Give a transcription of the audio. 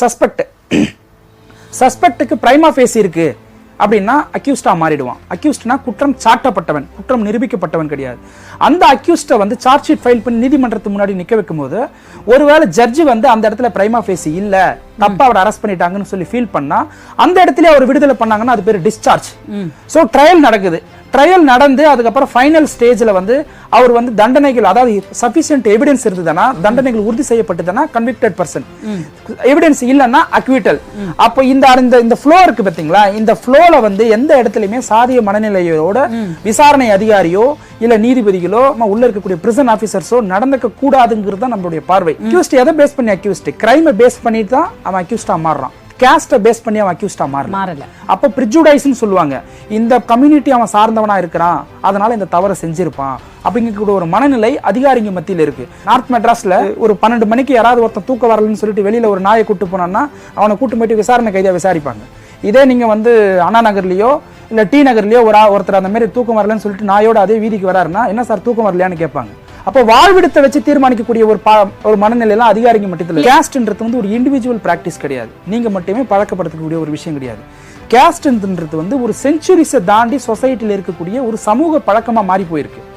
Suspect சஸ்பெக்ட்டுக்கு பிரைமா face இருக்கு. அப்படின்னா அக்யூஸ்டா மாறிடுவான். அக்யூஸ்ட்னா குற்றம் சாட்டப்பட்டவன் குற்றம் நிரூபிக்கப்பட்டவன் கிடையாது. அந்த அக்யூஸ்டை வந்து சார்ஜ் ஷீட் ஃபைல் பண்ணி நீதிமன்றத்து முன்னாடி நிக்க வைக்கும்போது ஒருவேளை ஜட்ஜி வந்து அந்த இடத்துல பிரைமா ஃபேஸ் இல்ல தப்பா அவர் அரெஸ்ட் பண்ணிட்டாங்கன்னு சொல்லி ஃபீல் பண்ணா அந்த இடத்துல அவர் விடுதலை பண்ணாங்கன்னா அது பேர் டிஸ்சார்ஜ் சோ ட்ரையல் நடக்குது. ட்ரையல் நடந்து அதுக்கப்புறம் ஃபைனல் ஸ்டேஜில் வந்து அவர் வந்து தண்டனைகள் அதாவது சஃபிஷியன்ட் எவிடன்ஸ் இருந்ததுன்னா தண்டனைகள் உறுதி செய்யப்பட்டதுன்னா கன்விக்டட் பர்சன் எவிடன்ஸ் இல்லைன்னா அக்விட்டல் அப்போ இந்த இந்த இந்த ஃப்ளோ இருக்கு பார்த்தீங்களா? இந்த ஃப்ளோவில் வந்து எந்த இடத்துலையுமே சாதிய மனநிலையோட விசாரணை அதிகாரியோ இல்லை நீதிபதிகளோ நம்ம உள்ள இருக்கக்கூடிய பிரிசன் ஆஃபீஸர்ஸோ நடந்துக்க கூடாதுங்கிறது தான் நம்மளுடைய பார்வை. அக்யூஸ்ட் எதை பேஸ் பண்ணி அக்யூஸ்ட் கிரைமை பேஸ் பண்ணி தான் அவன் அக்யூஸ்டாக மாறுறான். கேஸ்ட பேஸ் பண்ணி அவன் அக்யூஸ்டா மாறல. மாறல. அப்ப ப்ரிஜுடைஸ்னு சொல்லுவாங்க. இந்த கம்யூனிட்டி அவன் சார்ந்தவனா இருக்கிறான். அதனால இந்த தவறை செஞ்சிருப்பான். அப்படிங்கக்கூடிய ஒரு மனநிலை அதிகாரிங்க மத்தியில இருக்கு. நார்த் மெட்ராஸ்ல ஒரு பன்னெண்டு மணிக்கு யாராவது ஒருத்தன் தூக்க வரலன்னு சொல்லிட்டு வெளியில ஒரு நாயை கூட்டு போனான்னா அவனை கூட்டு போயிட்டு விசாரணை கைதியா விசாரிப்பாங்க. இதே நீங்க வந்து அண்ணா நகர்லயோ இல்ல டி நகர்லயோ ஒரு ஒருத்தர் அந்த மாதிரி தூக்கம் வரலன்னு சொல்லிட்டு நாயோட அதே வீதிக்கு வராருன்னா என்ன சார் தூக்கம் வரலையான்னு கேட்பாங்க. அப்போ வாழ்விடத்தை வச்சு தீர்மானிக்கக்கூடிய ஒரு பா- ஒரு மனநிலையெல்லாம் அதிகாரிங்க இல்ல. கேஸ்ட்ன்றது வந்து ஒரு இண்டிவிஜுவல் பிராக்டிஸ் கிடையாது. நீங்க மட்டுமே பழக்கப்படுத்தக்கூடிய ஒரு விஷயம் கிடையாது. கேஸ்ட்ன்றது வந்து ஒரு செஞ்சுரிஸை தாண்டி சொசைட்டியில் இருக்கக்கூடிய ஒரு சமூக பழக்கமா மாறி போயிருக்கு.